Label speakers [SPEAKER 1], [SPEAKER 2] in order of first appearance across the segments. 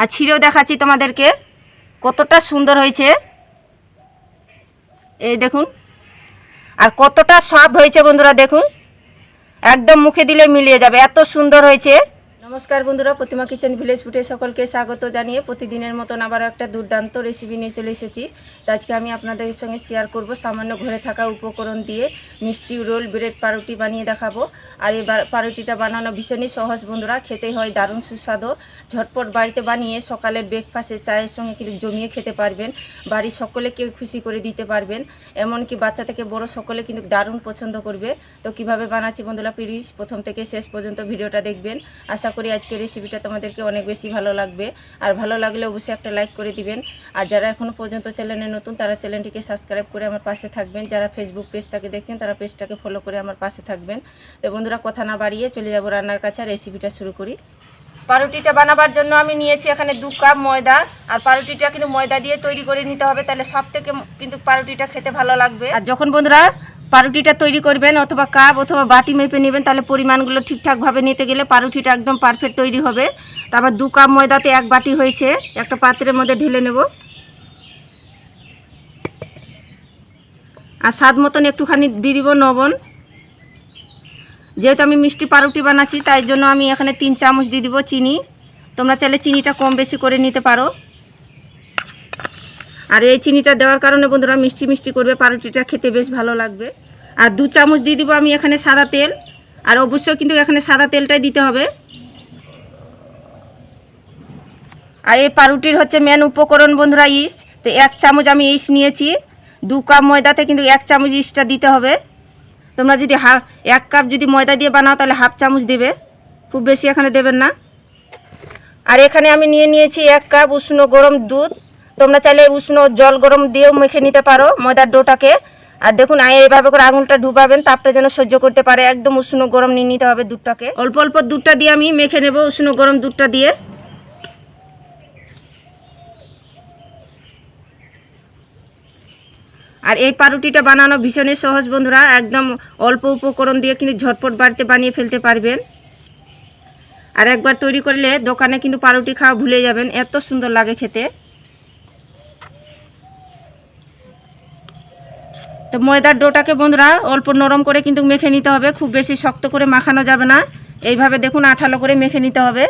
[SPEAKER 1] আর ছিঁড়েও দেখাচ্ছি তোমাদেরকে। কতটা সুন্দর হয়েছে। এই দেখুন। আর কতটা সফট হয়েছে বন্ধুরা, দেখুন। একদম মুখে দিলে মিলিয়ে যাবে। এত সুন্দর হয়েছে। নমস্কার বন্ধুরা, প্রতিমা কিচেন ভিলেজ ফুটে সকলকে স্বাগত জানিয়ে প্রতিদিনের মতন আবার একটা দুর্দান্ত রেসিপি নিয়ে চলে এসেছি। তো আজকে আমি আপনাদের সঙ্গে শেয়ার করব সামান্য ঘরে থাকা উপকরণ দিয়ে মিষ্টি রোল, ব্রেড, পাউরুটি বানিয়ে দেখাবো। আর এই পাউরুটিটা বানানো ভীষণই সহজ বন্ধুরা, খেতে হয় দারুণ সুস্বাদু। ঝটপট বাড়িতে বানিয়ে সকালের ব্রেকফাস্টে চায়ের সঙ্গে কিন্তু জমিয়ে খেতে পারবেন। বাড়ির সকলে কেউ খুশি করে দিতে পারবেন। এমনকি বাচ্চা থেকে বড় সকলে কিন্তু দারুণ পছন্দ করবে। তো কীভাবে বানাচ্ছি বন্ধুরা প্লিজ প্রথম থেকে শেষ পর্যন্ত ভিডিওটা দেখবেন। আশা করি আজকের রেসিপিটা তোমাদেরকে অনেক বেশি ভালো লাগবে। আর ভালো লাগলে অবশ্যই একটা লাইক করে দিবেন। আর যারা এখনও পর্যন্ত চ্যানেলে নতুন, তারা চ্যানেলটিকে সাবস্ক্রাইব করে আমার পাশে থাকবেন। যারা ফেসবুক পেজটাকে দেখছেন, তারা পেজটাকে ফলো করে আমার পাশে থাকবেন। তো বন্ধুরা, কথা না বাড়িয়ে চলে যাব রান্নার কাছে, আর রেসিপিটা শুরু করি। পাউরুটিটা বানাবার জন্য আমি নিয়েছি এখানে দু কাপ ময়দা। আর পাউরুটিটা কিন্তু ময়দা দিয়ে তৈরি করে নিতে হবে, তাহলে সব থেকে কিন্তু পাউরুটিটা খেতে ভালো লাগবে। আর যখন বন্ধুরা পাউরুটিটা তৈরি করবেন অথবা কাপ অথবা বাটি মেপে নেবেন, তাহলে পরিমাণগুলো ঠিকঠাকভাবে নিতে গেলে পাউরুটিটা একদম পারফেক্ট তৈরি হবে। তারপর দু কাপ ময়দাতে এক বাটি হয়েছে, একটা পাত্রের মধ্যে ঢেলে নেব। আর স্বাদ মতন একটুখানি দিয়ে দিব লবণ। যেহেতু আমি মিষ্টি পাউরুটি বানাচ্ছি, তাই জন্য আমি এখানে তিন চামচ দিয়ে দিব চিনি। তোমরা চাইলে চিনিটা কম বেশি করে নিতে পারো। আর এই চিনিটা দেওয়ার কারণে বন্ধুরা মিষ্টি মিষ্টি করবে, পাউরুটিটা খেতে বেশ ভালো লাগবে। আর দু চামচ দিয়ে দিব আমি এখানে সাদা তেল। আর অবশ্যই কিন্তু এখানে সাদা তেলটাই দিতে হবে। আর এই পাউরুটির হচ্ছে মেন উপকরণ বন্ধুরা ইস। তো এক চামচ আমি ইস নিয়েছি। দু কাপ ময়দাতে কিন্তু এক চামচ ইসটা দিতে হবে। তোমরা যদি হা, এক কাপ যদি ময়দা দিয়ে বানাও তাহলে হাফ চামচ দেবে। খুব বেশি এখানে দেবেন না। আর এখানে আমি নিয়ে নিয়েছি এক কাপ উষ্ণ গরম দুধ। তোমরা চাইলে উষ্ণ জল গরম দিয়েও মেখে নিতে পারো ময়দার ডোটাকে। আর দেখুন এইভাবে করে আঙুলটা ডুবাবেন তাপটা যেন সহ্য করতে পারে। একদম উষ্ণ গরম নিয়ে নিতে হবে দুধটাকে। অল্প অল্প দুধটা দিয়ে আমি মেখে নেব উষ্ণ গরম দুধটা দিয়ে। আর এই পাউরুটিটা বানানো ভীষণই সহজ বন্ধুরা, একদম অল্প উপকরণ দিয়ে কিন্তু ঝটপট বাড়িতে বানিয়ে ফেলতে পারবেন। আর একবার তৈরি করলে দোকানে কিন্তু পাউরুটি খাওয়া ভুলে যাবেন, এত সুন্দর লাগে খেতে। তো ময়দার ডোটাকে বন্ধুরা অল্প নরম করে কিন্তু মেখে নিতে হবে। খুব বেশি শক্ত করে মাখানো যাবে না। এইভাবে দেখুন আঠালো করে মেখে নিতে হবে।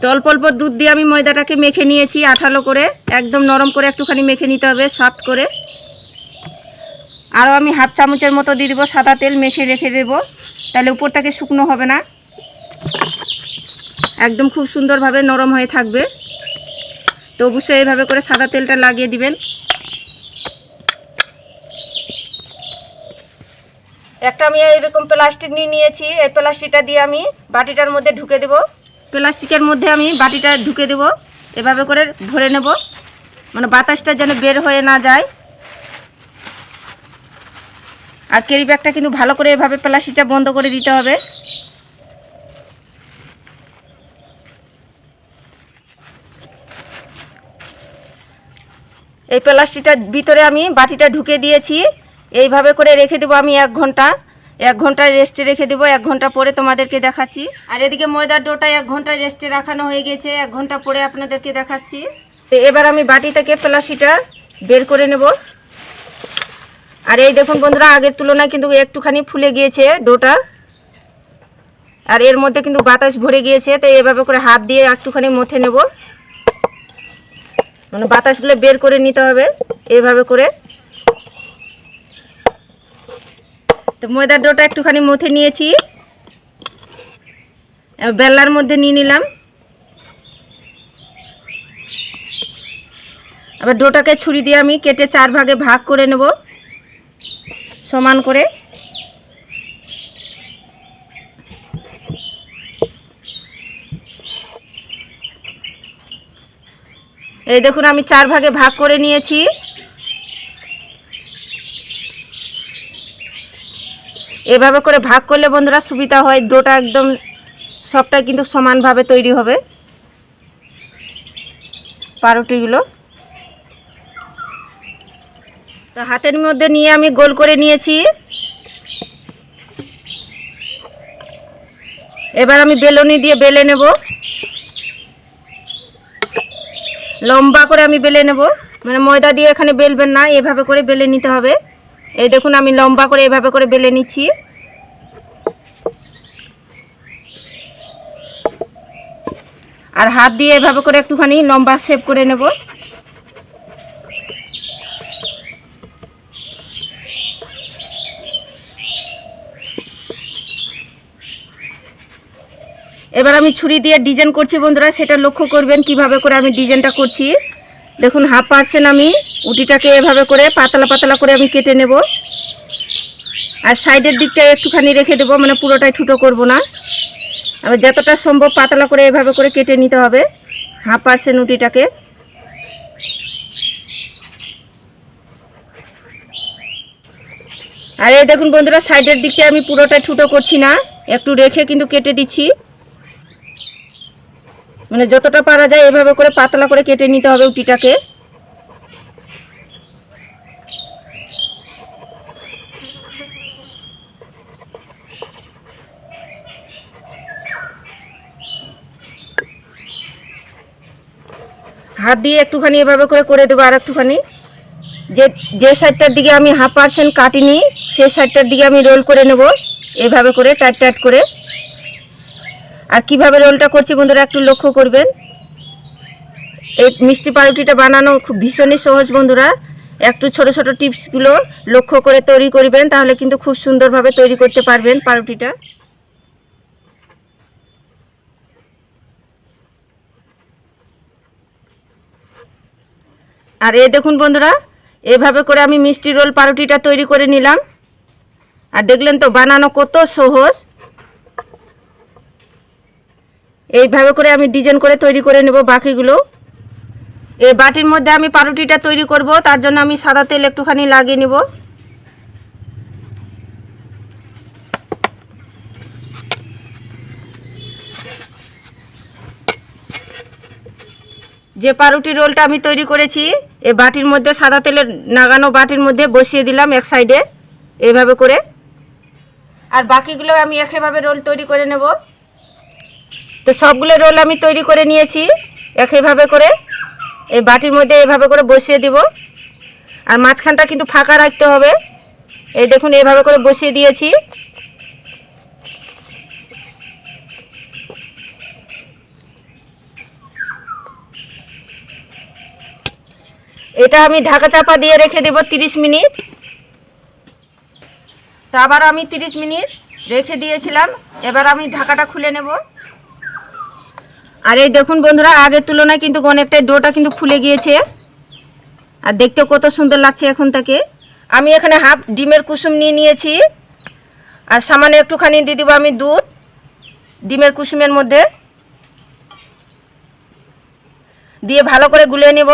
[SPEAKER 1] তো অল্প অল্প দুধ দিয়ে আমি ময়দাটাকে মেখে নিয়েছি আঠালো করে। একদম নরম করে একটুখানি মেখে নিতে হবে সফট করে। আরও আমি হাফ চামচের মতো দিয়ে দেবো, সাদা তেল মেখে রেখে দেব। তাহলে উপরটাকে শুকনো হবে না। একদম খুব সুন্দরভাবে নরম হয়ে থাকবে। তো অবশ্যই এইভাবে করে সাদা তেলটা লাগিয়ে দিবেন। একটা আমি এরকম প্লাস্টিক নিয়ে নিয়েছি এই প্লাস্টিকটা দিয়ে আমি বাটিটার মধ্যে ঢুকে দেব। প্লাস্টিকের মধ্যে আমি বাটিটা ঢুকে দেব এভাবে করে ভরে নেব মানে বাতাসটা যেন বের হয়ে না যায়। আর ক্যারি ব্যাগটা কিন্তু ভালো করে এভাবে প্লাস্টিকটা বন্ধ করে দিতে হবে। এই প্লাস্টিকটার ভিতরে আমি বাটিটা ঢুকে দিয়েছি। এইভাবে করে রেখে দেবো আমি এক ঘণ্টা। এক ঘণ্টা রেস্টে রেখে দেবো, এক ঘণ্টা পরে তোমাদেরকে দেখাচ্ছি। আর এদিকে ময়দার ডোটা এক ঘণ্টা রেস্টে রাখানো হয়ে গেছে, এক ঘণ্টা পরে আপনাদেরকে দেখাচ্ছি। তো এবার আমি বাটি থেকে প্লাস্টিকটা বের করে নেব। আর এই দেখুন বন্ধুরা, আগের তুলনায় কিন্তু একটুখানি ফুলে গিয়েছে ডোটা। আর এর মধ্যে কিন্তু বাতাস ভরে গিয়েছে, তো এভাবে করে হাত দিয়ে একটুখানি মথে নেব। মানে বাতাসগুলো বের করে নিতে হবে, এইভাবে করে। তো ময়দার ডোটা একটুখানি মথে নিয়েছি। বেল্লার মধ্যে নিয়ে নিলাম। আবার ডোটাকে ছুরি দিয়ে আমি কেটে চার ভাগে ভাগ করে নেব। সমান করে। এই দেখুন, আমি চার ভাগে ভাগ করে নিয়েছি। এভাবে করে ভাগ করলে বন্ধুরা সুবিধা হয় ডোটা একদম সবটা কিন্তু সমানভাবে তৈরি হবে। পাউরুটিগুলো তো হাতের মধ্যে নিয়ে আমি গোল করে নিয়েছি। এবার আমি বেলনি দিয়ে বেলে নেব। লম্বা করে আমি বেলে নেব। মানে ময়দা দিয়ে এখানে বেলবেন না, এভাবে করে বেলে নিতে হবে। এই দেখুন, আমি লম্বা করে এভাবে করে বেলে নিচ্ছি। আর হাত দিয়ে এভাবে করে একটুখানি লম্বা শেপ করে নেব। এবার আমি ছুরি দিয়ে ডিজাইন করছি বন্ধুরা, সেটা লক্ষ্য করবেন কীভাবে করে আমি ডিজাইনটা করছি। দেখুন হাফ পার্সেন্ট আমি উটিটাকে এভাবে করে পাতলা পাতলা করে আমি কেটে নেব। আর সাইডের দিকটা একটুখানি রেখে দেবো মানে পুরোটাই ঠুটো করব না। আর যতটা সম্ভব পাতলা করে এভাবে করে কেটে নিতে হবে হাফ পার্সেন্ট উটিটাকে। আর এই দেখুন বন্ধুরা সাইডের দিকটা আমি পুরোটা ঠুটো করছি না, একটু রেখে কিন্তু কেটে দিচ্ছি। মানে যতটা পারা যায় এভাবে করে পাতলা করে কেটে নিতে হবে উটিটাকে। হাত দিয়ে একটুখানি এভাবে করে করে দেবো আর একটুখানি যে যে সাইডটার দিকে আমি হাফ পার্সেন্ট কাটিনি সেই সাইডটার দিকে আমি রোল করে নেব। এভাবে করে টাইট টাইট করে। আর কীভাবে রোলটা করছি বন্ধুরা একটু লক্ষ্য করবেন। এই মিষ্টি পাউরুটিটা বানানো খুব ভীষণই সহজ বন্ধুরা। একটু ছোট ছোট টিপসগুলো লক্ষ্য করে তৈরি করবেন, তাহলে কিন্তু খুব সুন্দরভাবে তৈরি করতে পারবেন পাউরুটিটা। আর এ দেখুন বন্ধুরা, এভাবে করে আমি মিষ্টি রোল পাউরুটিটা তৈরি করে নিলাম। আর দেখলেন তো, বানানো কত সহজ। এইভাবে করে আমি ডিজাইন করে তৈরি করে নেব বাকিগুলো। এই বাটির মধ্যে আমি পাউরুটিটা তৈরি করব, তার জন্য আমি সাদা তেল একটুখানি লাগিয়ে নেব। যে পাউরুটি রোলটা আমি তৈরি করেছি এ বাটির মধ্যে সাদা তেলের নাগানো বাটির মধ্যে বসিয়ে দিলাম এক সাইডে, এইভাবে করে। আর বাকিগুলো আমি একইভাবে রোল তৈরি করে নেব। তো সবগুলো রোল আমি তৈরি করে নিয়েছি একইভাবে করে। এই বাটির মধ্যে এভাবে করে বসিয়ে দিব। আর মাঝখানটা কিন্তু ফাঁকা রাখতে হবে। এই দেখুন এইভাবে করে বসিয়ে দিয়েছি। এটা আমি ঢাকা চাপা দিয়ে রেখে দেব তিরিশ মিনিট। তো আবার আমি তিরিশ মিনিট রেখে দিয়েছিলাম। এবার আমি ঢাকাটা খুলে নেব। আর এই দেখুন বন্ধুরা, আগের তুলনায় কিন্তু অনেকটাই ডোটা কিন্তু ফুলে গিয়েছে। আর দেখতে কত সুন্দর লাগছে এখন থেকে। আমি এখানে হাফ ডিমের কুসুম নিয়ে নিয়েছি। আর সামান্য একটুখানি দিয়ে দেবো আমি দুধ, ডিমের কুসুমের মধ্যে। দিয়ে ভালো করে গুলিয়ে নেব।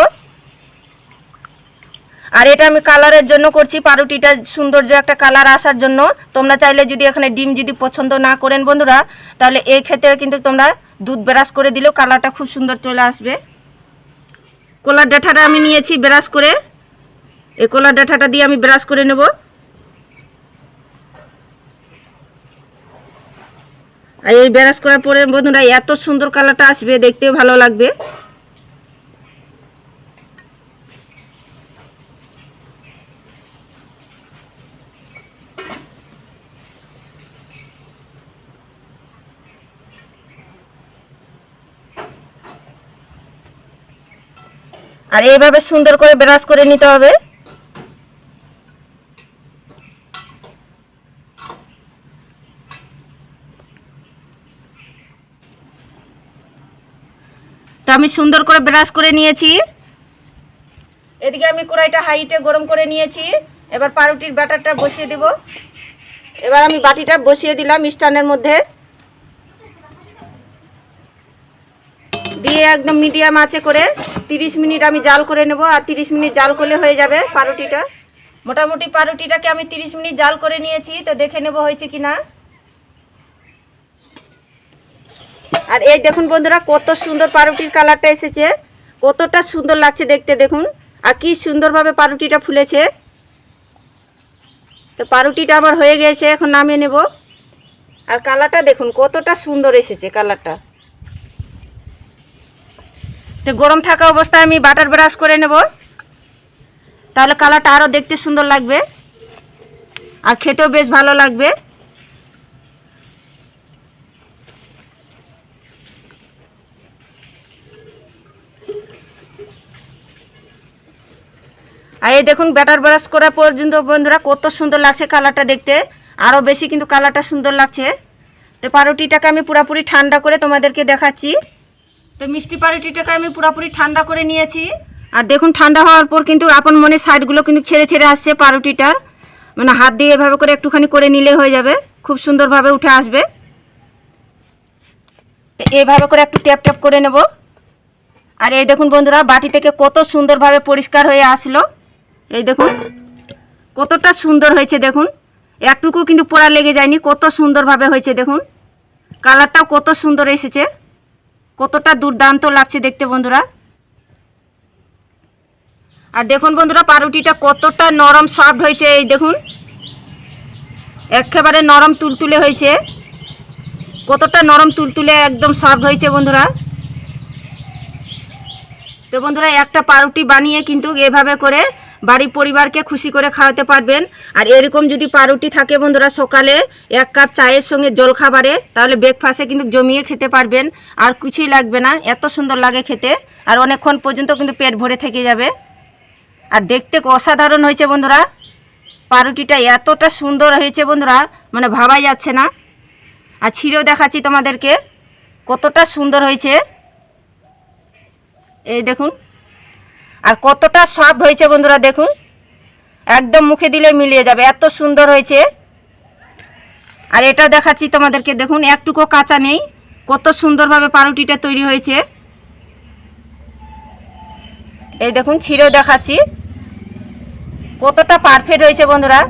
[SPEAKER 1] আর এটা আমি কালারের জন্য করছি পাউরুটিটা সৌন্দর্য একটা কালার আসার জন্য। তোমরা চাইলে যদি এখানে ডিম যদি পছন্দ না করেন বন্ধুরা, তাহলে এই ক্ষেত্রে কিন্তু তোমরা দুধ ব্রাশ করে দিলেও কালারটা খুব সুন্দর চলে আসবে। কলার ডাঠাটা আমি নিয়েছি ব্রাশ করে। এই কলার ডাঠাটা দিয়ে আমি ব্রাশ করে নেব। আর এই ব্রাশ করার পরে বন্ধুরা, এত সুন্দর কালারটা আসবে, দেখতেও ভালো লাগবে। আর এইভাবে সুন্দর করে ব্রাশ করে নিতে হবে। তো আমি সুন্দর করে ব্রাশ করে নিয়েছি। এদিকে আমি কড়াইটা হাইটে গরম করে নিয়েছি। এবার পাউরুটির ব্যাটারটা বসিয়ে দেব। এবার আমি বাটিটা বসিয়ে দিলাম স্ট্যান্ডের মধ্যে। দিয়ে একদম মিডিয়াম আঁচে করে 30 মিনিট আমি জাল করে নেব আর 30 মিনিট জাল করলে হয়ে যাবে পাউরুটিটা মোটামুটি পাউরুটিটাকে আমি 30 মিনিট জাল করে নিয়েছি, তো দেখে নেব হয়েছে কি না আর এই দেখুন বন্ধুরা, কত সুন্দর পাউরুটির কালারটা এসেছে, কতটা সুন্দর লাগছে দেখতে দেখুন, আর কি সুন্দরভাবে পাউরুটিটা ফুলেছে। তো পাউরুটিটা আমার হয়ে গেছে, এখন নামিয়ে নেব। আর কালারটা দেখুন, কতটা সুন্দর এসেছে কালারটা। তো গরম থাকা অবস্থায় আমি বাটার ব্রাশ করে নেব। তাহলে কালারটা আরও দেখতে সুন্দর লাগবে। আর খেতেও বেশ ভালো লাগবে। আর এই দেখুন ব্যাটার ব্রাশ করা পর্যন্ত বন্ধুরা কত সুন্দর লাগছে কালারটা দেখতে। আরও বেশি কিন্তু কালারটা সুন্দর লাগছে। তো পাউরুটিটাকে আমি পুরোপুরি ঠান্ডা করে তোমাদেরকে দেখাচ্ছি। তো মিষ্টি পাউরুটিটাকে আমি পুরোপুরি ঠান্ডা করে নিয়েছি। আর দেখুন, ঠান্ডা হওয়ার পর কিন্তু আপন মনে সাইডগুলো কিন্তু ছেড়ে ছেড়ে আসছে পাউরুটিটার। মানে হাত দিয়ে এভাবে করে একটুখানি করে নিলে হয়ে যাবে। খুব সুন্দরভাবে উঠে আসবে। এইভাবে করে একটু ট্যাপ ট্যাপ করে নেব। আর এই দেখুন বন্ধুরা, বাটি থেকে কত সুন্দরভাবে পরিষ্কার হয়ে আসলো। এই দেখুন, কতটা সুন্দর হয়েছে দেখুন। একটুকু কিন্তু পোড়া লেগে যায়নি, কত সুন্দরভাবে হয়েছে দেখুন। কালারটাও কত সুন্দর এসেছে। কতটা দুর্দান্ত লাগছে দেখতে বন্ধুরা। আর দেখুন বন্ধুরা পাউরুটিটা কতটা নরম সফট হয়েছে, এই দেখুন। একেবারে নরম তুলতুলে হয়েছে। কতটা নরম তুলতুলে একদম সফট হয়েছে বন্ধুরা। তো বন্ধুরা, একটা পাউরুটি বানিয়ে কিন্তু এভাবে করে বাড়ি পরিবারকে খুশি করে খাওয়াতে পারবেন। আর এরকম যদি পাউরুটি থাকে বন্ধুরা সকালে, এক কাপ চায়ের সঙ্গে জল খাবারে, তাহলে ব্রেকফাস্টে কিন্তু জমিয়ে খেতে পারবেন। আর কিছুই লাগবে না, এত সুন্দর লাগে খেতে। আর অনেকক্ষণ পর্যন্ত কিন্তু পেট ভরে থেকে যাবে। আর দেখতে অসাধারণ হয়েছে বন্ধুরা। পাউরুটিটা এতটা সুন্দর হয়েছে বন্ধুরা মানে ভাবাই যাচ্ছে না। আর ছিঁড়েও দেখাচ্ছি তোমাদেরকে, কতটা সুন্দর হয়েছে। এই দেখুন আর কতটা সফট হয়েছে বন্ধুরা দেখুন। একদম মুখে দিলে মিলিয়ে যাবে, এত সুন্দর হয়েছে। আর এটা দেখাচ্ছি তোমাদেরকে, দেখুন, একটুকু কাঁচা নেই, কত সুন্দরভাবে পাউরুটিটা তৈরি হয়েছে। এই দেখুন, ছিঁড়েও দেখাচ্ছি। কতটা পারফেক্ট হয়েছে বন্ধুরা।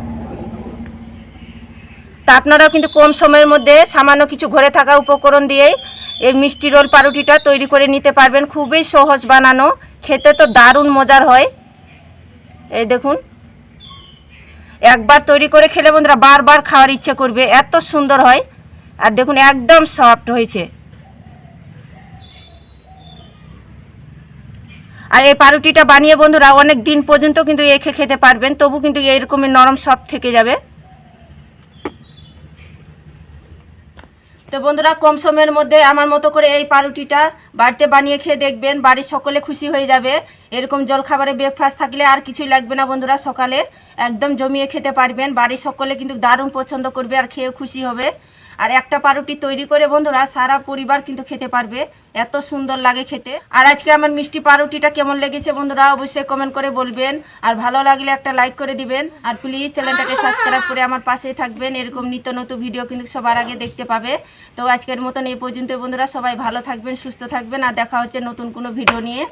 [SPEAKER 1] তা আপনারাও কিন্তু কম সময়ের মধ্যে সামান্য কিছু ঘরে থাকা উপকরণ দিয়েই এই মিষ্টি রোল পাউরুটিটা তৈরি করে নিতে পারবেন। খুবই সহজ বানানো। খেতে তো দারুণ মজার হয়। এই দেখুন। একবার তৈরি করে খেলে বন্ধুরা বারবার খাওয়ার ইচ্ছে করবে, এত সুন্দর হয়। আর দেখুন, একদম সফট হয়েছে। আর এই পাউরুটিটা বানিয়ে বন্ধুরা অনেক দিন পর্যন্ত কিন্তু এখে খেতে পারবেন, তবু কিন্তু এইরকমই নরম সফট থেকে যাবে। তো বন্ধুরা, কম সময়ের মধ্যে আমার মতো করে এই পাউরুটিটা বাড়িতে বানিয়ে খেয়ে দেখবেন, বাড়ির সকলে খুশি হয়ে যাবে। এরকম জলখাবারে ব্রেকফাস্ট থাকলে আর কিছুই লাগবে না বন্ধুরা সকালে। একদম জমিয়ে খেতে পারবেন। বাড়ির সকলে কিন্তু দারুণ পছন্দ করবে আর খেয়ে খুশি হবে। আর একটা পাউরুটি তৈরি করে বন্ধুরা সারা পরিবার কিন্তু খেতে পারবে। এত সুন্দর লাগে খেতে। আর আজকে আমার মিষ্টি পাউরুটিটা কেমন লেগেছে বন্ধুরা অবশ্যই কমেন্ট করে বলবেন। আর ভালো লাগলে একটা লাইক করে দিবেন। আর প্লিজ চ্যানেলটাকে সাবস্ক্রাইব করে আমার পাশেই থাকবেন। এরকম নিত্য নতুন ভিডিও কিন্তু সবার আগে দেখতে পাবে। তো আজকের মতন এই পর্যন্ত বন্ধুরা। সবাই ভালো থাকবেন, সুস্থ থাকবেন। আর দেখা হচ্ছে নতুন কোনো ভিডিও নিয়ে।